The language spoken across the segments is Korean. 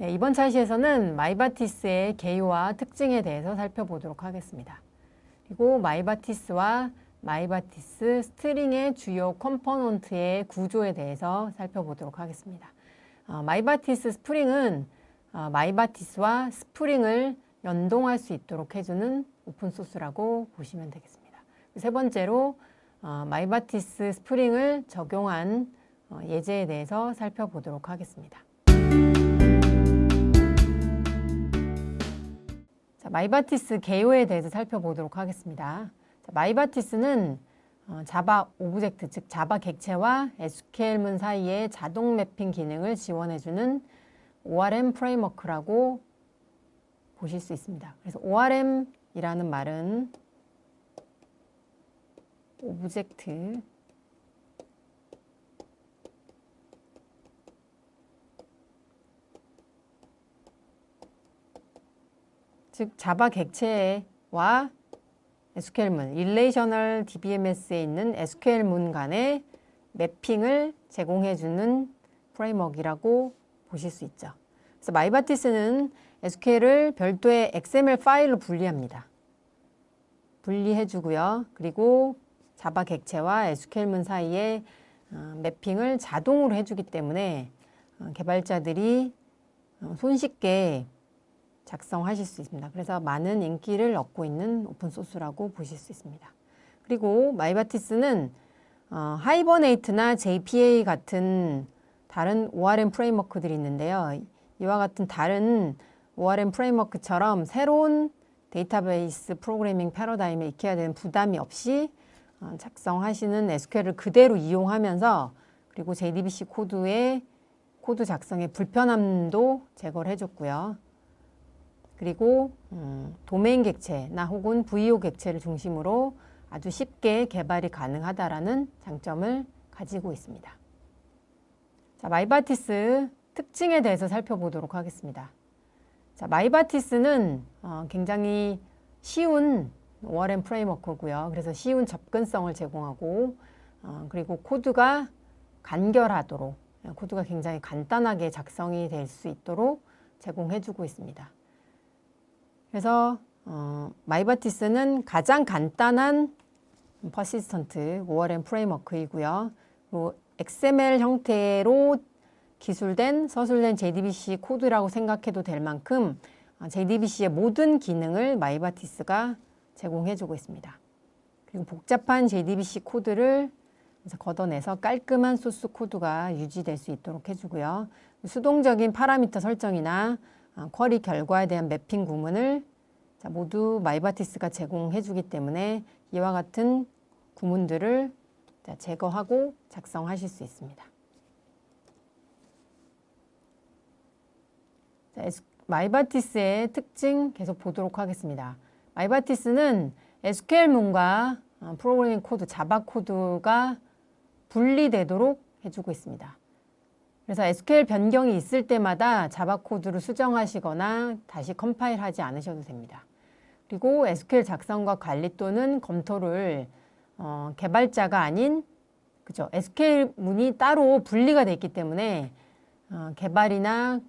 네, 이번 차시에서는 마이바티스의 개요와 특징에 대해서 살펴보도록 하겠습니다. 그리고 마이바티스와 마이바티스 스트링의 주요 컴포넌트의 구조에 대해서 살펴보도록 하겠습니다. 어, 마이바티스 스프링은 어, 마이바티스와 스프링을 연동할 수 있도록 해주는 오픈소스라고 보시면 되겠습니다. 세 번째로 어, 마이바티스 스프링을 적용한 어, 예제에 대해서 살펴보도록 하겠습니다. 마이바티스 개요에 대해서 살펴보도록 하겠습니다. 자, 마이바티스는 어, 자바 오브젝트, 즉 자바 객체와 SQL문 사이의 자동 매핑 기능을 지원해주는 ORM 프레임워크라고 보실 수 있습니다. 그래서 ORM이라는 말은 오브젝트 즉 자바 객체와 SQL문, Relational DBMS에 있는 SQL문 간의 매핑을 제공해주는 프레임워크이라고 보실 수 있죠. 그래서 마이바티스는 SQL을 별도의 XML 파일로 분리합니다. 분리해주고요. 그리고 자바 객체와 SQL문 사이에 어, 매핑을 자동으로 해주기 때문에 어, 개발자들이 어, 손쉽게 작성하실 수 있습니다. 그래서 많은 인기를 얻고 있는 오픈소스라고 보실 수 있습니다. 그리고 마이바티스는 하이버네이트나 JPA 같은 다른 ORM 프레임워크들이 있는데요. 이와 같은 다른 ORM 프레임워크처럼 새로운 데이터베이스 프로그래밍 패러다임에 익혀야 되는 부담이 없이 어, 작성하시는 SQL을 그대로 이용하면서 그리고 JDBC 코드의 코드 작성의 불편함도 제거를 해줬고요. 그리고 음, 도메인 객체나 혹은 VO 객체를 중심으로 아주 쉽게 개발이 가능하다라는 장점을 가지고 있습니다. 자, 마이바티스 특징에 대해서 살펴보도록 하겠습니다. 자, 마이바티스는 어, 굉장히 쉬운 ORM 프레임워크고요. 그래서 쉬운 접근성을 제공하고 어, 그리고 코드가 간결하도록 코드가 굉장히 간단하게 작성이 될 수 있도록 제공해주고 있습니다. 그래서 어, 마이바티스는 가장 간단한 퍼시스턴트 ORM 프레임워크이고요. 뭐 XML 형태로 기술된 서술된 JDBC 코드라고 생각해도 될 만큼 JDBC의 모든 기능을 마이바티스가 제공해주고 있습니다. 그리고 복잡한 JDBC 코드를 걷어내서 깔끔한 소스 코드가 유지될 수 있도록 해주고요. 수동적인 파라미터 설정이나 쿼리 결과에 대한 매핑 구문을 모두 마이바티스가 제공해 주기 때문에 이와 같은 구문들을 제거하고 작성하실 수 있습니다. 마이바티스의 특징 계속 보도록 하겠습니다. 마이바티스는 SQL문과 어, 프로그래밍 코드, 자바 코드가 분리되도록 해주고 있습니다. 그래서 SQL 변경이 있을 때마다 자바 코드를 수정하시거나 다시 컴파일하지 않으셔도 됩니다. 그리고 SQL 작성과 관리 또는 검토를 어, 개발자가 아닌 그죠 SQL 문이 따로 분리가 돼 있기 때문에 어, 개발이나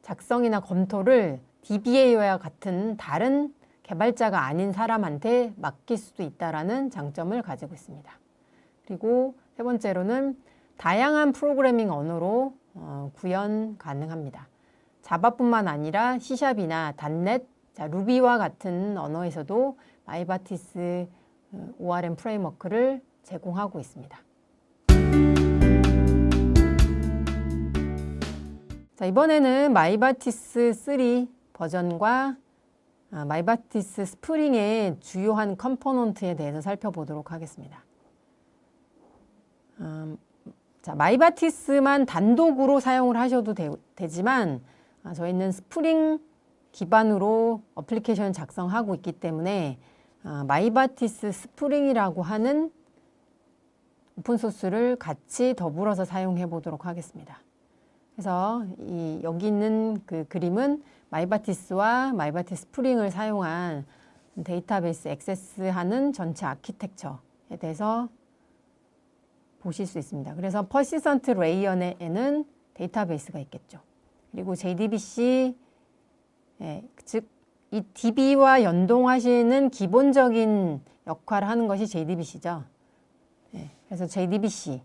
작성이나 검토를 DBA와 같은 다른 개발자가 아닌 사람한테 맡길 수도 있다라는 장점을 가지고 있습니다. 그리고 세 번째로는 다양한 프로그래밍 언어로 어, 구현 가능합니다. 자바뿐만 아니라 C샵이나 단넷, 자, 루비와 같은 언어에서도 마이바티스 ORM 어, 프레임워크를 제공하고 있습니다. 자, 이번에는 마이바티스 3 버전과 아, 마이바티스 스프링의 주요한 컴포넌트에 대해서 살펴보도록 하겠습니다. 음, 자, 마이바티스만 단독으로 사용을 하셔도 되, 지만 아, 저희는 스프링 기반으로 어플리케이션 작성하고 있기 때문에 아, 마이바티스 스프링이라고 하는 오픈소스를 같이 더불어서 사용해 보도록 하겠습니다. 그래서 이 여기 있는 그 그림은 마이바티스와 마이바티스 스프링을 사용한 데이터베이스 액세스하는 전체 아키텍처에 대해서 보실 수 있습니다. 그래서 퍼시선트 레이어에는 데이터베이스가 있겠죠. 그리고 JDBC 예, 즉 이 DB와 연동하시는 기본적인 역할을 하는 것이 JDBC죠. 예, 그래서 JDBC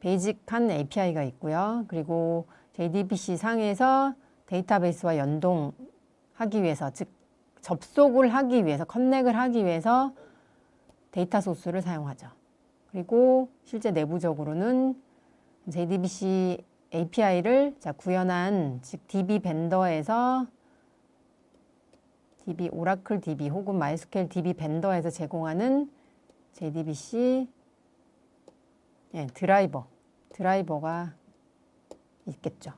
베이직한 API가 있고요. 그리고 JDBC 상에서 데이터베이스와 연동하기 위해서 즉 접속을 하기 위해서 커넥을 하기 위해서 데이터 소스를 사용하죠. 그리고 실제 내부적으로는 JDBC API를 자, 구현한 즉 DB 벤더에서 DB 오라클 DB 혹은 마이스케일 DB 벤더에서 제공하는 JDBC 예, 드라이버 드라이버가 있겠죠.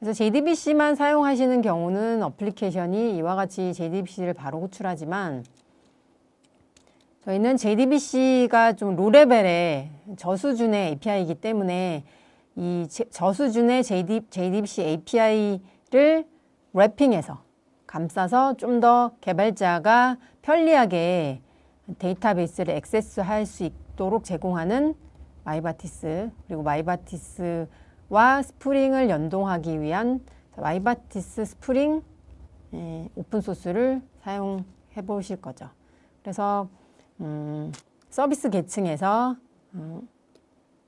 그래서 JDBC만 사용하시는 경우는 어플리케이션이 이와 같이 JDBC를 바로 호출하지만 저희는 JDBC가 좀 로레벨의 저수준의 API이기 때문에 이 저수준의 JD, JDBC API를 랩핑해서 감싸서 좀 더 개발자가 편리하게 데이터베이스를 액세스할 수 있도록 제공하는 마이바티스 그리고 마이바티스와 스프링을 연동하기 위한 마이바티스 스프링 예, 오픈소스를 사용해 보실 거죠. 그래서 음, 서비스 계층에서 음,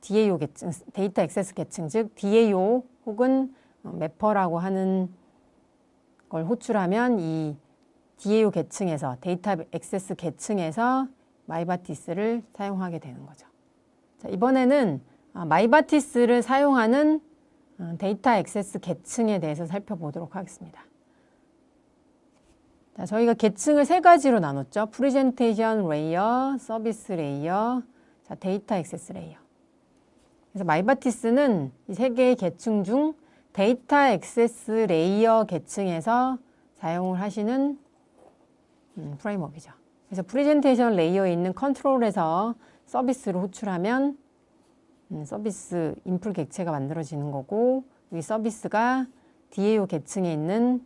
DAO 계층, 데이터 액세스 계층, 즉 DAO 혹은 매퍼라고 하는 걸 호출하면 이 DAO 계층에서 데이터 액세스 계층에서 마이바티스를 사용하게 되는 거죠. 자, 이번에는 아, 마이바티스를 사용하는 어, 데이터 액세스 계층에 대해서 살펴보도록 하겠습니다. 자, 저희가 계층을 세 가지로 나눴죠. 프레젠테이션 레이어, 서비스 레이어, 자, 데이터 액세스 레이어. 그래서 마이바티스는 이 세 개의 계층 중 데이터 액세스 레이어 계층에서 사용을 하시는 음, 프레임워크이죠. 그래서 프레젠테이션 레이어에 있는 컨트롤에서 서비스를 호출하면 음, 서비스 인풀 객체가 만들어지는 거고 이 서비스가 DAO 계층에 있는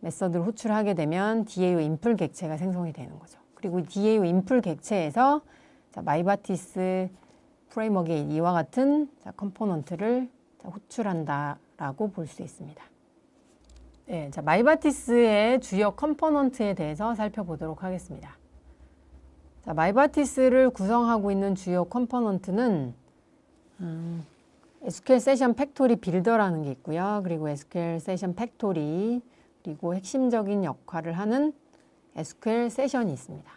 메서드를 호출하게 되면 DAO 인풀 객체가 생성이 되는 거죠. 그리고 DAO 인풀 객체에서 자, 마이바티스 프레임워크의 이와 같은 자, 컴포넌트를 자, 호출한다라고 볼 수 있습니다. 네, 자, 마이바티스의 주요 컴포넌트에 대해서 살펴보도록 하겠습니다. 자, 마이바티스를 구성하고 있는 주요 컴포넌트는 음, SQL 세션 팩토리 빌더라는 게 있고요. 그리고 SQL 세션 팩토리 그리고 핵심적인 역할을 하는 SQL 세션이 있습니다.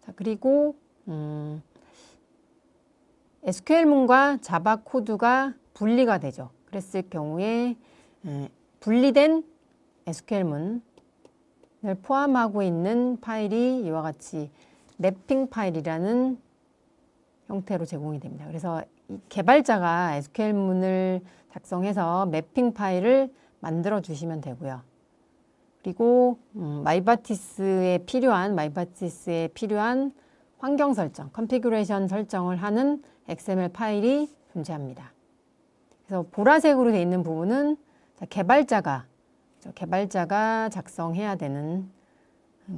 자, 그리고 음, SQL문과 자바 코드가 분리가 되죠. 그랬을 경우에 에, 분리된 SQL문을 포함하고 있는 파일이 이와 같이 맵핑 파일이라는 형태로 제공이 됩니다. 그래서 개발자가 SQL문을 작성해서 매핑 파일을 만들어 주시면 되고요. 그리고 음, 마이바티스에 필요한 마이바티스에 필요한 환경 설정, 컨피그레이션 설정을 하는 XML 파일이 존재합니다. 그래서 보라색으로 되어 있는 부분은 개발자가 개발자가 작성해야 되는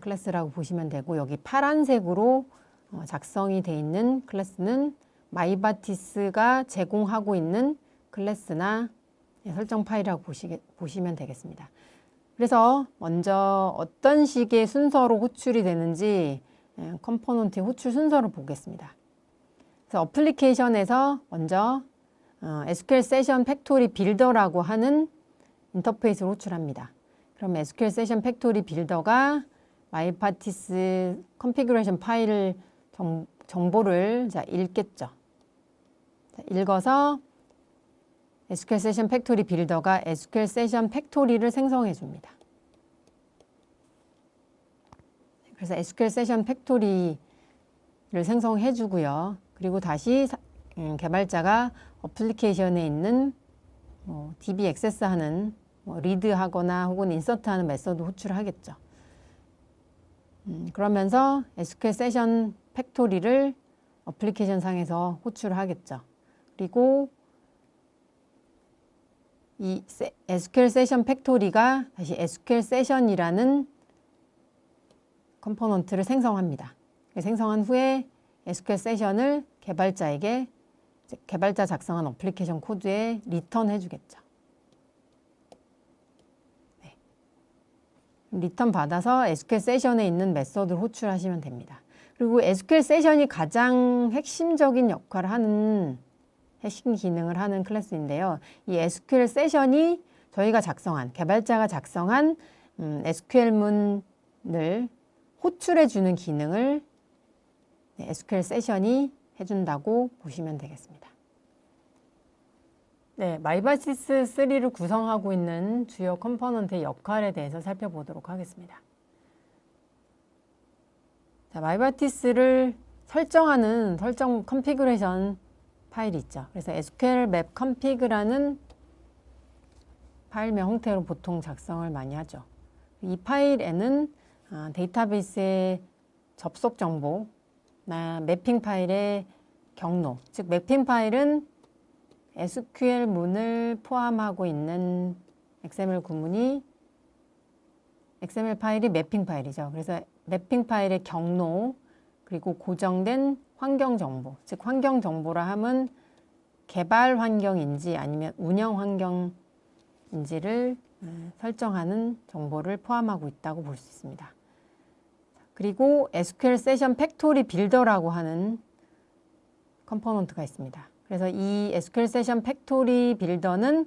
클래스라고 보시면 되고 여기 파란색으로 어, 작성이 되어 있는 클래스는 마이바티스가 제공하고 있는 클래스나 설정 파일이라고 보시게, 보시면 되겠습니다. 그래서 먼저 어떤 식의 순서로 호출이 되는지 예, 컴포넌트의 호출 순서를 보겠습니다. 그래서 어플리케이션에서 먼저 어, SQL 세션 팩토리 빌더라고 하는 인터페이스를 호출합니다. 그럼 SQL 세션 팩토리 빌더가 마이파티스 컨피그레이션 파일 정, 정보를 자, 읽겠죠. 자, 읽어서 SQL 세션 팩토리 빌더가 SQL 세션 팩토리를 생성해 줍니다. 그래서 SQL 세션 팩토리를 생성해 주고요. 그리고 다시 음, 개발자가 어플리케이션에 있는 뭐 DB 액세스하는 뭐 리드하거나 혹은 인서트하는 메서드 호출하겠죠. 음, 그러면서 SQL 세션 팩토리를 어플리케이션 상에서 호출하겠죠. 그리고 이 SQL 세션 팩토리가 다시 SQL 세션이라는 컴포넌트를 생성합니다. 생성한 후에 SQL 세션을 개발자에게 개발자 작성한 어플리케이션 코드에 리턴 해주겠죠. 네. 리턴 받아서 SQL 세션에 있는 메서드를 호출하시면 됩니다. 그리고 SQL 세션이 가장 핵심적인 역할을 하는 핵심 기능을 하는 클래스인데요. 이 SQL 세션이 저희가 작성한 개발자가 작성한 음, SQL문을 호출해 주는 기능을 네, SQL 세션이 해준다고 보시면 되겠습니다. 네, 마이바시스 3를 구성하고 있는 주요 컴포넌트의 역할에 대해서 살펴보도록 하겠습니다. 자, 마이바티스를 설정하는 설정 컨피그레이션 파일이 있죠. 그래서 SQL 맵 컨피그라는 파일명 형태로 보통 작성을 많이 하죠. 이 파일에는 아, 데이터베이스의 접속 정보나 매핑 파일의 경로, 즉 매핑 파일은 SQL 문을 포함하고 있는 XML 구문이 XML 파일이 매핑 파일이죠. 그래서 매핑 파일의 경로 그리고 고정된 환경 정보, 즉 환경 정보라 함은 개발 환경인지 아니면 운영 환경인지를 설정하는 정보를 포함하고 있다고 볼 수 있습니다. 그리고 SQL 세션 팩토리 빌더라고 하는 컴포넌트가 있습니다. 그래서 이 SQL 세션 팩토리 빌더는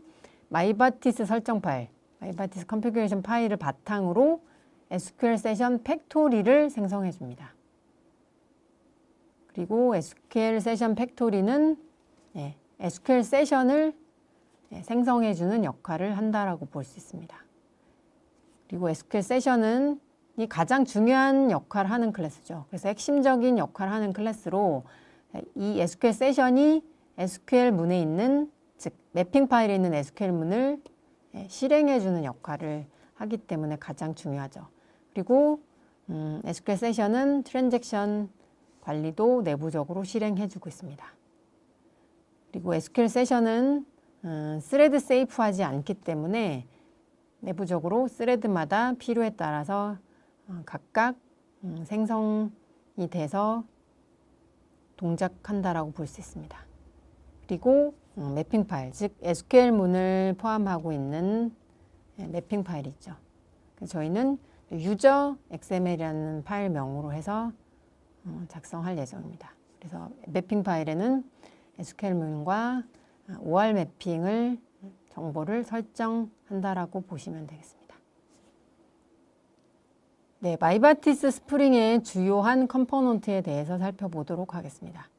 마이바티스 설정 파일, 마이바티스 컨피그레이션 파일을 바탕으로 SQL 세션 팩토리를 생성해 줍니다. 그리고 SQL 세션 팩토리는 예, SQL 세션을 예, 생성해 주는 역할을 한다라고 볼 수 있습니다. 그리고 SQL 세션은 이 가장 중요한 역할을 하는 클래스죠. 그래서 핵심적인 역할을 하는 클래스로 이 SQL 세션이 SQL 문에 있는 즉 매핑 파일에 있는 SQL 문을 예, 실행해 주는 역할을 하기 때문에 가장 중요하죠. 그리고 음, SQL 세션은 트랜잭션 관리도 내부적으로 실행해주고 있습니다. 그리고 SQL 세션은 음, 스레드 세이프하지 않기 때문에 내부적으로 스레드마다 필요에 따라서 어, 각각 음, 생성이 돼서 동작한다라고 볼 수 있습니다. 그리고 음, 매핑 파일, 즉 SQL문을 포함하고 있는 예, 매핑 파일이 있죠. 저희는 유저 XML이라는 파일명으로 해서 어, 작성할 예정입니다. 그래서 매핑 파일에는 SQL문과 OR 매핑을 정보를 설정한다라고 보시면 되겠습니다. 네, 마이바티스 스프링의 주요한 컴포넌트에 대해서 살펴보도록 하겠습니다.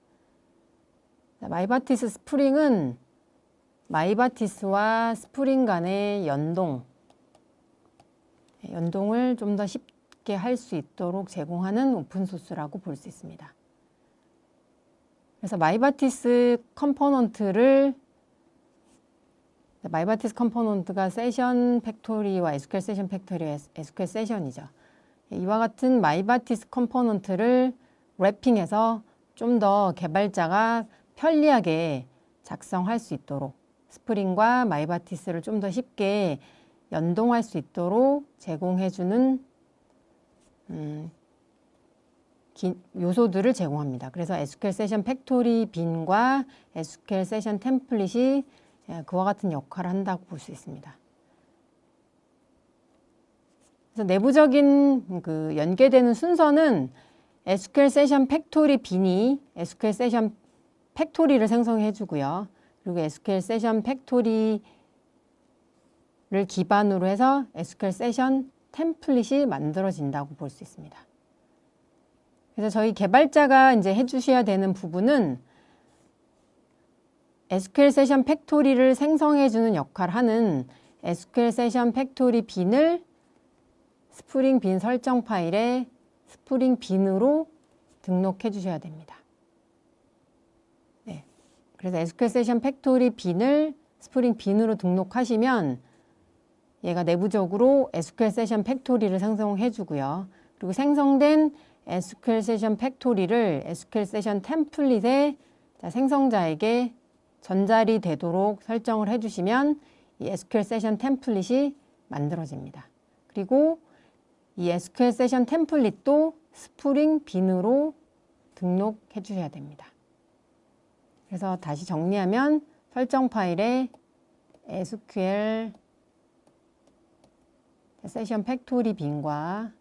마이바티스 스프링은 마이바티스와 스프링 간의 연동, 연동을 좀 더 쉽게 할 수 있도록 제공하는 오픈소스라고 볼 수 있습니다. 그래서 마이바티스 컴포넌트를 마이바티스 컴포넌트가 세션 팩토리와 SQL 세션 팩토리의 SQL 세션이죠. 이와 같은 마이바티스 컴포넌트를 랩핑해서 좀 더 개발자가 편리하게 작성할 수 있도록 스프링과 마이바티스를 좀 더 쉽게 연동할 수 있도록 제공해주는 음, 요소들을 제공합니다. 그래서 SQL 세션 팩토리 빈과 SQL 세션 템플릿이 예, 그와 같은 역할을 한다고 볼 수 있습니다. 그래서 내부적인 그 연계되는 순서는 SQL 세션 팩토리 빈이 SQL 세션 팩토리를 생성해 주고요. 그리고 SQL 세션 팩토리 를 기반으로 해서 SQL 세션 템플릿이 만들어진다고 볼 수 있습니다. 그래서 저희 개발자가 이제 해주셔야 되는 부분은 SQL 세션 팩토리를 생성해주는 역할을 하는 SQL 세션 팩토리 빈을 스프링 빈 설정 파일에 스프링 빈으로 등록해 주셔야 됩니다. 네. 그래서 SQL 세션 팩토리 빈을 스프링 빈으로 등록하시면 얘가 내부적으로 SQL 세션 팩토리를 생성해 주고요. 그리고 생성된 SQL 세션 팩토리를 SQL 세션 템플릿에 생성자에게 전달이 되도록 설정을 해주시면 이 SQL 세션 템플릿이 만들어집니다. 그리고 이 SQL 세션 템플릿도 스프링 빈으로 등록해 주셔야 됩니다. 그래서 다시 정리하면 설정 파일에 SQL 세션 팩토리 빈과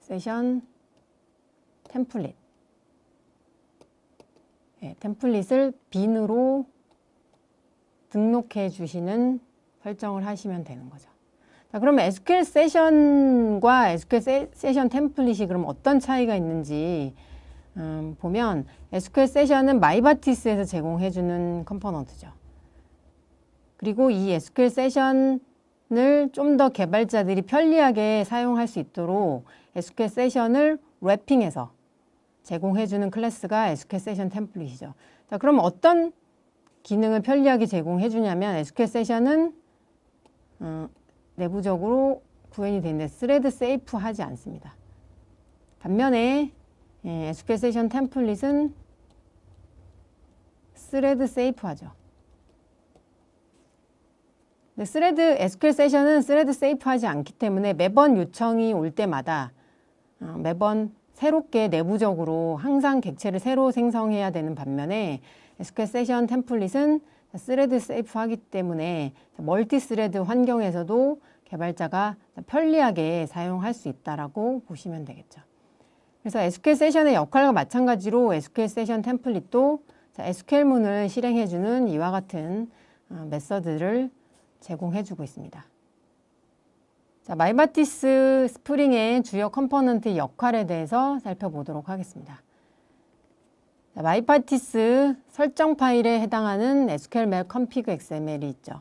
세션 템플릿 네, 템플릿을 빈으로 등록해 주시는 설정을 하시면 되는 거죠. 자, 그러면 SQL 세션과 SQL 세, 세션 템플릿이 그럼 어떤 차이가 있는지 음, 보면 SQL 세션은 마이바티스에서 제공해주는 컴포넌트죠. 그리고 이 SQL 세션을 좀 더 개발자들이 편리하게 사용할 수 있도록 SQL 세션을 랩핑해서 제공해주는 클래스가 SQL 세션 템플릿이죠. 자, 그럼 어떤 기능을 편리하게 제공해주냐면 SQL 세션은 어, 내부적으로 구현이 되는데 스레드 세이프 하지 않습니다. 반면에 예, SQL 세션 템플릿은 스레드 세이프 하죠. 근데 스레드 SQL 세션은 스레드 세이프 하지 않기 때문에 매번 요청이 올 때마다 어, 매번 새롭게 내부적으로 항상 객체를 새로 생성해야 되는 반면에 SQL 세션 템플릿은 스레드 세이프 하기 때문에 멀티 스레드 환경에서도 개발자가 편리하게 사용할 수 있다라고 보시면 되겠죠. 그래서 SQL 세션의 역할과 마찬가지로 SQL 세션 템플릿도 SQL문을 실행해주는 이와 같은 어, 메서드를 제공해주고 있습니다. 자, 마이바티스 스프링의 주요 컴포넌트 역할에 대해서 살펴보도록 하겠습니다. 자, 마이바티스 설정 파일에 해당하는 SQL 맵 config XML이 있죠.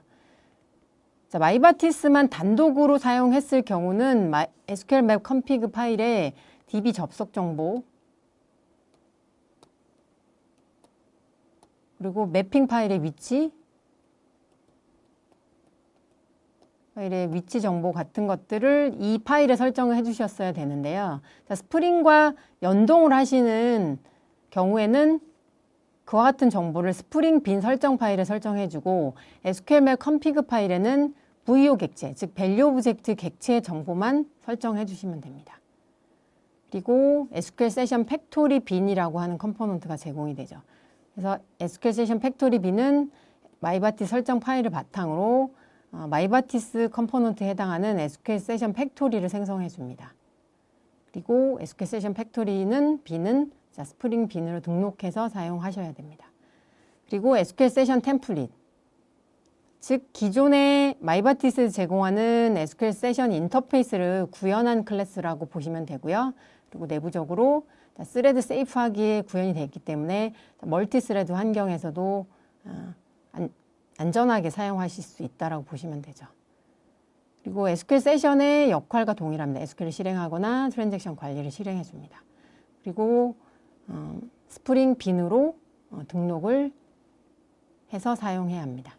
자, 마이바티스만 단독으로 사용했을 경우는 마, SQL 맵 config 파일에 DB 접속 정보 그리고 매핑 파일의 위치 파일의 위치 정보 같은 것들을 이 파일에 설정을 해주셨어야 되는데요. 자, 스프링과 연동을 하시는 경우에는 그와 같은 정보를 스프링 빈 설정 파일에 설정해주고 SQL 맵 config 파일에는 VO 객체, 즉 밸류 오브젝트 객체 정보만 설정해 주시면 됩니다. 그리고 SQL 세션 팩토리 빈이라고 하는 컴포넌트가 제공이 되죠. 그래서 SQL 세션 팩토리 빈은 마이바티 설정 파일을 바탕으로 어, 마이바티스 컴포넌트에 해당하는 SQL 세션 팩토리를 생성해 줍니다. 그리고 SQL 세션 팩토리는 빈은 자, 스프링 빈으로 등록해서 사용하셔야 됩니다. 그리고 SQL 세션 템플릿 즉 기존의 마이바티스 제공하는 SQL 세션 인터페이스를 구현한 클래스라고 보시면 되고요. 그리고 내부적으로 스레드 세이프하기에 구현이 되어 있기 때문에 멀티 스레드 환경에서도 어, 안전하게 사용하실 수 있다고 보시면 되죠. 그리고 SQL 세션의 역할과 동일합니다. SQL을 실행하거나 트랜잭션 관리를 실행해 줍니다. 그리고 어, 스프링 빈으로 어, 등록을 해서 사용해야 합니다.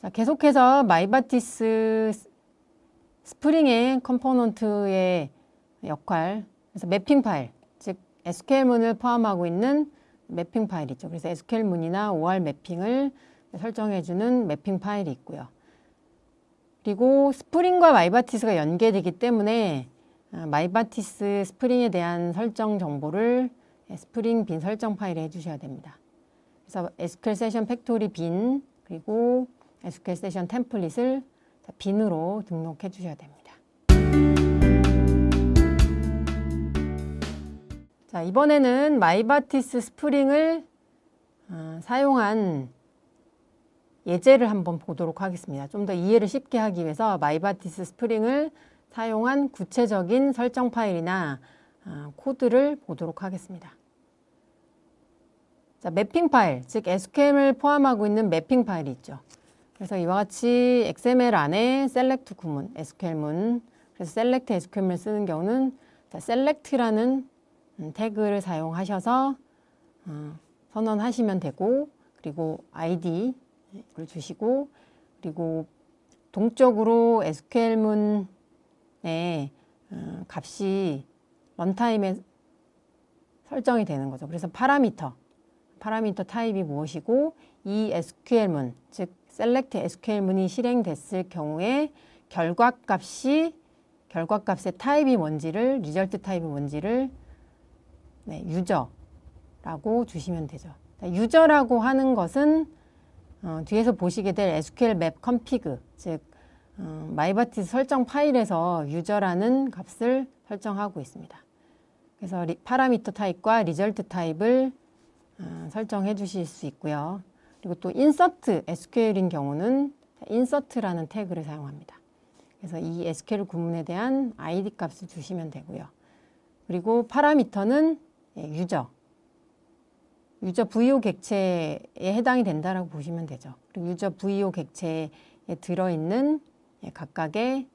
자, 계속해서 마이바티스 스프링의 컴포넌트의 역할, 그래서 매핑 파일, 즉 SQL문을 포함하고 있는 매핑 파일 있죠. 그래서 SQL문이나 OR 매핑을 설정해주는 매핑 파일이 있고요. 그리고 스프링과 마이바티스가 연계되기 때문에 아, 마이바티스 스프링에 대한 설정 정보를 스프링 빈 설정 파일에 해주셔야 됩니다. 그래서 SQL 세션 팩토리 빈 그리고 SQL 세션 템플릿을 빈으로 등록해 주셔야 됩니다. 자, 이번에는 마이바티스 스프링을 어, 사용한 예제를 한번 보도록 하겠습니다. 좀 더 이해를 쉽게 하기 위해서 마이바티스 스프링을 사용한 구체적인 설정 파일이나 어, 코드를 보도록 하겠습니다. 자, 매핑 파일, 즉 SQL을 포함하고 있는 매핑 파일이 있죠. 그래서 이와 같이 XML 안에 select 구문, SQL문, 그래서 select SQL을 쓰는 경우는 자, select라는 음, 태그를 사용하셔서 어, 선언하시면 되고 그리고 id 를 주시고 그리고 동적으로 SQL문 네, 어, 값이 런타임에 설정이 되는 거죠. 그래서 파라미터, 파라미터 타입이 무엇이고 이 SQL문, 즉 select SQL문이 실행됐을 경우에 결과 값이 결과값의 타입이 뭔지를 리절트 타입이 뭔지를 네, 유저라고 주시면 되죠. 유저라고 하는 것은 어, 뒤에서 보시게 될 SQL 맵 컴피그 즉 어, 마이바티스 설정 파일에서 유저라는 값을 설정하고 있습니다. 그래서 리, 파라미터 타입과 리절트 타입을 어, 설정해 주실 수 있고요. 그리고 또 인서트 SQL인 경우는 인서트라는 태그를 사용합니다. 그래서 이 SQL 구문에 대한 ID 값을 주시면 되고요. 그리고 파라미터는 예, 유저, 유저 VO 객체에 해당이 된다라고 보시면 되죠. 그리고 유저 VO 객체에 들어있는 예, 각각의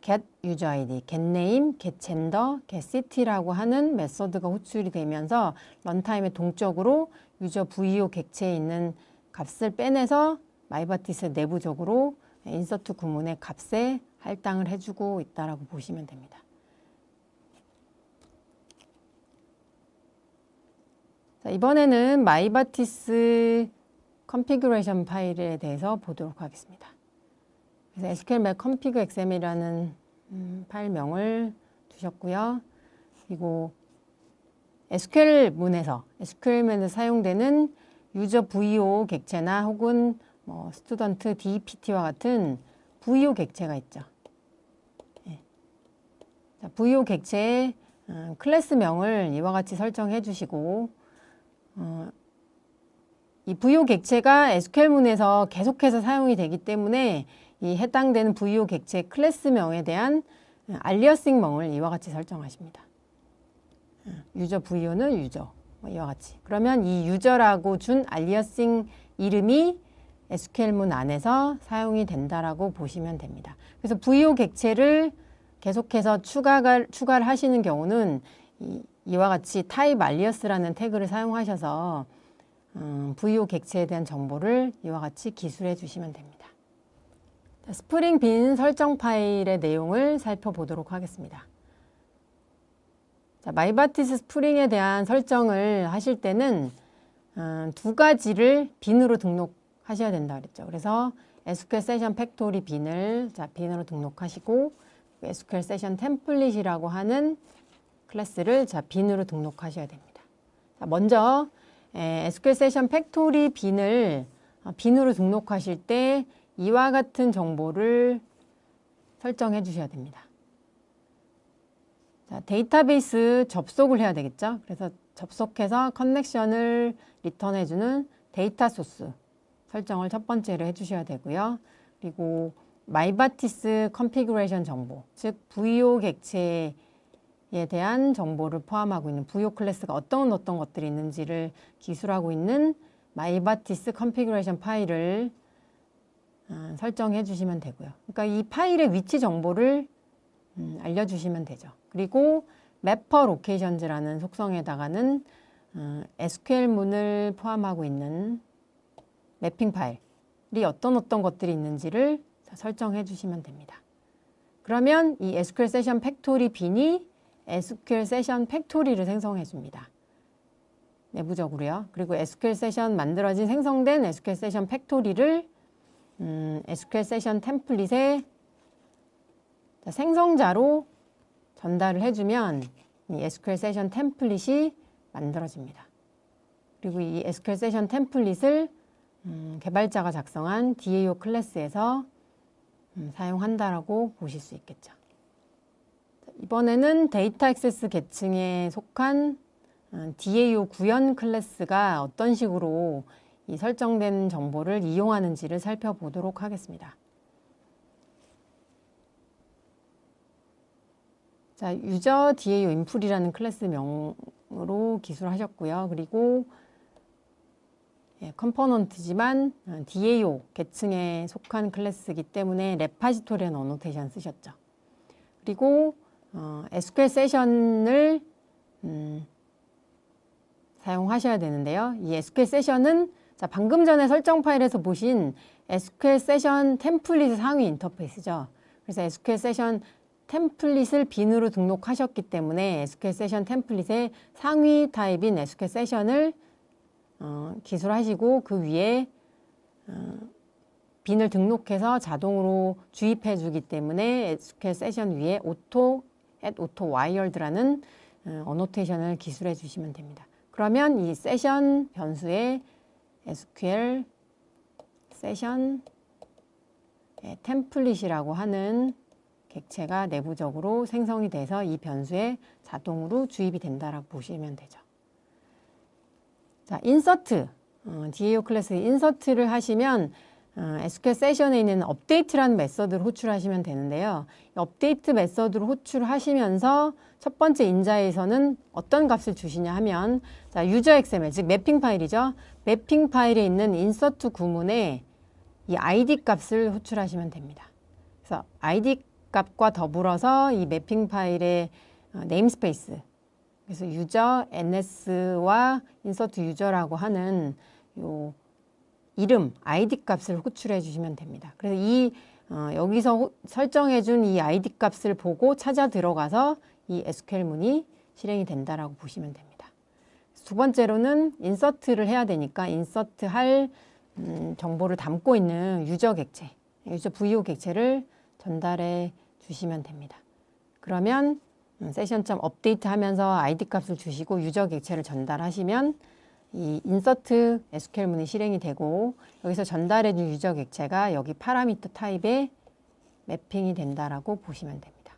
get user ID, get name, get gender, get city라고 하는 메서드가 호출이 되면서 런타임의 동적으로 유저 VO 객체에 있는 값을 빼내서 마이바티스 내부적으로 인서트 구문의 값에 할당을 해주고 있다라고 보시면 됩니다. 자, 이번에는 마이바티스 컨피그레이션 파일에 대해서 보도록 하겠습니다. 그래서 SQL 맵 config xm이라는 음, 파일명을 두셨고요. 그리고 SQL문에서 SQL문에 사용되는 유저 VO 객체나 혹은 뭐 스튜던트 DPT와 같은 VO 객체가 있죠. 예. 자, VO 객체의 음, 클래스명을 이와 같이 설정해 주시고 어, 이 VO 객체가 SQL문에서 계속해서 사용이 되기 때문에 이 해당되는 VO 객체 클래스명에 대한 알리어싱명을 이와 같이 설정하십니다. 유저 VO는 유저 뭐 이와 같이 그러면 이 유저라고 준 알리어싱 이름이 SQL문 안에서 사용이 된다라고 보시면 됩니다. 그래서 VO 객체를 계속해서 추가가, 추가를 하시는 경우는 이, 이와 같이 타입 알리어스라는 태그를 사용하셔서 음, VO 객체에 대한 정보를 이와 같이 기술해 주시면 됩니다. 스프링 빈 설정 파일의 내용을 살펴보도록 하겠습니다. 자, 마이바티스 스프링에 대한 설정을 하실 때는 음, 두 가지를 빈으로 등록하셔야 된다 그랬죠. 그래서 SQL 세션 팩토리 빈을 자, 빈으로 등록하시고 SQL 세션 템플릿이라고 하는 클래스를 자, 빈으로 등록하셔야 됩니다. 자, 먼저 에, SQL 세션 팩토리 빈을 어, 빈으로 등록하실 때 이와 같은 정보를 설정해 주셔야 됩니다. 자, 데이터베이스 접속을 해야 되겠죠. 그래서 접속해서 커넥션을 리턴해 주는 데이터 소스 설정을 첫 번째로 해 주셔야 되고요. 그리고 마이바티스 컨피그레이션 정보, 즉 VO 객체 에 대한 정보를 포함하고 있는 부요 클래스가 어떤 어떤 것들이 있는지를 기술하고 있는 마이바티스 컨피그레이션 파일을 어, 설정해 주시면 되고요. 그러니까 이 파일의 위치 정보를 음, 알려주시면 되죠. 그리고 매퍼 로케이션즈라는 속성에다가는 어, SQL문을 포함하고 있는 매핑 파일이 어떤 어떤 것들이 있는지를 설정해 주시면 됩니다. 그러면 이 SQL 세션 팩토리 빈이 SQL 세션 팩토리를 생성해 줍니다. 내부적으로요. 그리고 SQL 세션 만들어진 생성된 SQL 세션 팩토리를 음, SQL 세션 템플릿에 생성자로 전달을 해주면 이 SQL 세션 템플릿이 만들어집니다. 그리고 이 SQL 세션 템플릿을 음, 개발자가 작성한 DAO 클래스에서 음, 사용한다라고 보실 수 있겠죠. 이번에는 데이터 액세스 계층에 속한 어, DAO 구현 클래스가 어떤 식으로 이 설정된 정보를 이용하는지를 살펴보도록 하겠습니다. 자, 유저 DAO 인풀이라는 클래스 명으로 기술하셨고요. 그리고 예, 컴포넌트지만 어, DAO 계층에 속한 클래스이기 때문에 레파지토리한 어노테이션 쓰셨죠. 그리고 어, SQL 세션을 음, 사용하셔야 되는데요. 이 SQL 세션은 자, 방금 전에 설정 파일에서 보신 SQL 세션 템플릿 상위 인터페이스죠. 그래서 SQL 세션 템플릿을 빈으로 등록하셨기 때문에 SQL 세션 템플릿의 상위 타입인 SQL 세션을 어, 기술하시고 그 위에 어, 빈을 등록해서 자동으로 주입해 주기 때문에 SQL 세션 위에 auto at auto wired라는 어, 어노테이션을 기술해 주시면 됩니다. 그러면 이 세션 변수에 SQL 세션 템플릿이라고 하는 객체가 내부적으로 생성이 돼서 이 변수에 자동으로 주입이 된다라고 보시면 되죠. 자, 인서트. 어, DAO 클래스 인서트를 하시면 어, SQL 세션에 있는 업데이트라는 메서드를 호출하시면 되는데요. 이 업데이트 메서드를 호출하시면서 첫 번째 인자에서는 어떤 값을 주시냐 하면 자, 유저 XML 즉 매핑 파일이죠. 매핑 파일에 있는 인서트 구문에 이 ID 값을 호출하시면 됩니다. 그래서 ID 값과 더불어서 이 매핑 파일의 어, 네임스페이스 그래서 유저 ns와 인서트 유저라고 하는 요 이름 아이디 값을 호출해 주시면 됩니다. 그래서 이 어, 여기서 호- 설정해 준이 아이디 값을 보고 찾아 들어가서 이 SQL 문이 실행이 된다라고 보시면 됩니다. 두 번째로는 인서트를 해야 되니까 인서트 할 음, 정보를 담고 있는 유저 객체, 유저 VO 객체를 전달해 주시면 됩니다. 그러면 음, 세션.점 업데이트 하면서 아이디 값을 주시고 유저 객체를 전달하시면 이 인서트 SQL 문이 실행이 되고 여기서 전달해 준 유저 객체가 여기 파라미터 타입에 매핑이 된다라고 보시면 됩니다.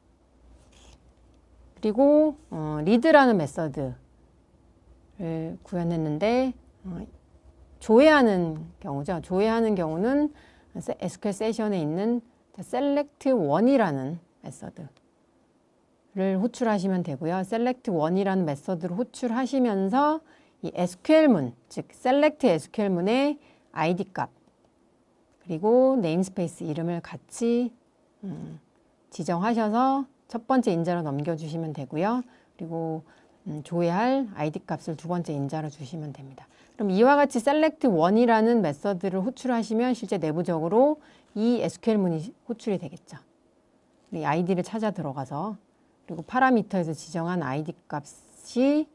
그리고 어, 리드라는 메서드를 구현했는데 어, 조회하는 경우죠. 조회하는 경우는 세- SQL 세션에 있는 select one이라는 메서드 를 호출하시면 되고요. select one이라는 메서드를 호출하시면서 이 SQL문, 즉 select SQL문의 ID 값 그리고 네임스페이스 이름을 같이 음, 지정하셔서 첫 번째 인자로 넘겨주시면 되고요. 그리고 음, 조회할 ID 값을 두 번째 인자로 주시면 됩니다. 그럼 이와 같이 select one이라는 메서드를 호출하시면 실제 내부적으로 이 SQL문이 호출이 되겠죠. 이 아이디를 찾아 들어가서 그리고 파라미터에서 지정한 아이디 값이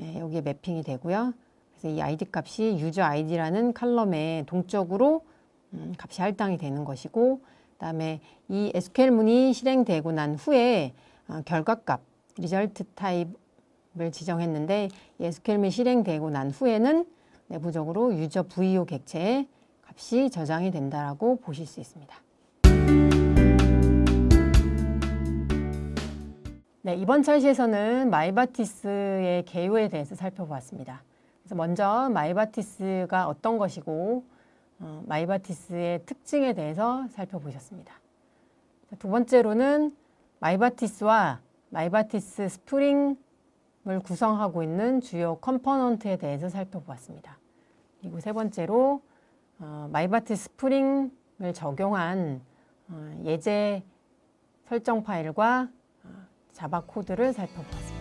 예, 여기에 매핑이 되고요. 그래서 이 아이디 값이 유저 아이디라는 칼럼에 동적으로 음, 값이 할당이 되는 것이고 그다음에 이 SQL 문이 실행되고 난 후에 어, 결과값 리절트 타입을 지정했는데 이 SQL 문이 실행되고 난 후에는 내부적으로 유저 VO 객체의 값이 저장이 된다라고 보실 수 있습니다. 네, 이번 찰시에서는 마이바티스의 개요에 대해서 살펴보았습니다. 그래서 먼저 마이바티스가 어떤 것이고 어, 마이바티스의 특징에 대해서 살펴보셨습니다. 자, 두 번째로는 마이바티스와 마이바티스 스프링을 구성하고 있는 주요 컴포넌트에 대해서 살펴보았습니다. 그리고 세 번째로 어, 마이바티스 스프링을 적용한 어, 예제 설정 파일과 자바 코드를 살펴보았습니다.